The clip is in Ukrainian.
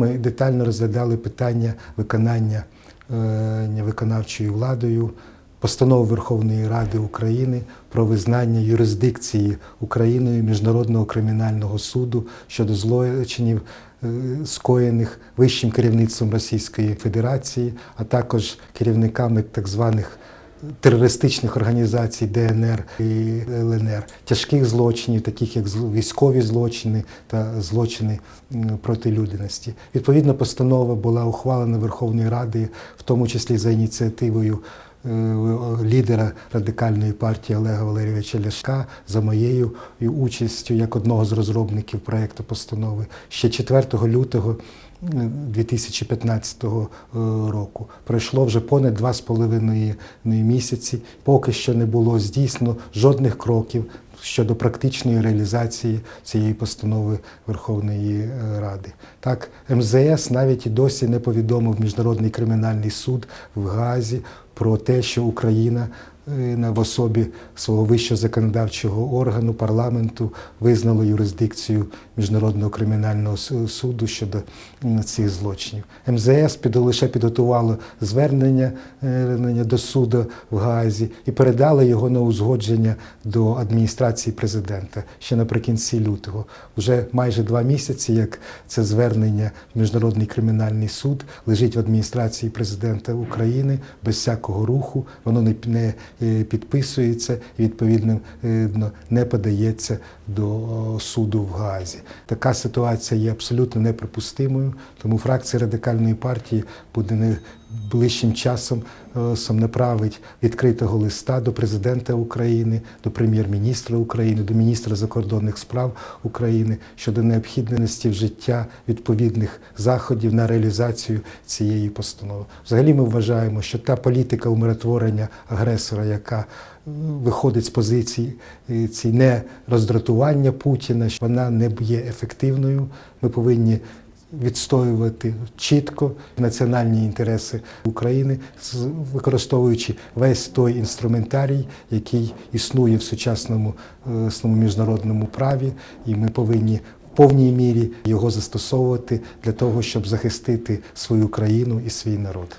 ми детально розглядали питання виконання е, виконавчою владою постанови Верховної Ради України про визнання юрисдикції Україною Міжнародного кримінального суду щодо злочинів, е, скоєних вищим керівництвом Російської Федерації, а також керівниками так званих терористичних організацій ДНР і ЛНР, тяжких злочинів, таких як військові злочини та злочини проти людяності. Відповідна постанова була ухвалена Верховною Радою, в тому числі за ініціативою лідера радикальної партії Олега Валерійовича Ляшка за моєю участю як одного з розробників проекту постанови ще 4 лютого. 2015 року пройшло вже понад два з половиною місяці. Поки що не було здійснено жодних кроків щодо практичної реалізації цієї постанови Верховної е, Ради. Так, МЗС навіть і досі не повідомив Міжнародний кримінальний суд в Гаазі про те, що Україна на- в особі свого вищого законодавчого органу парламенту визнало юрисдикцію Міжнародного кримінального суду щодо цих злочинів. МЗС під, лише підготувало звернення е, до суду в Гаазі і передало його на узгодження до адміністрації президента ще наприкінці лютого. Вже майже два місяці, як це звернення в Міжнародний кримінальний суд лежить в адміністрації президента України без всякого руху, воно не, е, підписується і відповідно е, не подається до суду в Гаазі. Така ситуація є абсолютно неприпустимою, тому фракція радикальної партії буде не ближчим часом е, сам направить відкритого листа до президента України, до прем'єр-міністра України, до міністра закордонних справ України щодо необхідності вжиття відповідних заходів на реалізацію цієї постанови. Взагалі, ми вважаємо, що та політика умиротворення агресора, яка е, виходить з позиції е, ці не роздратування Путіна, що вона не є ефективною. Ми повинні відстоювати чітко національні інтереси України, використовуючи весь той інструментарій, який існує в сучасному е, міжнародному праві, і ми повинні в повній мірі його застосовувати для того, щоб захистити свою країну і свій народ.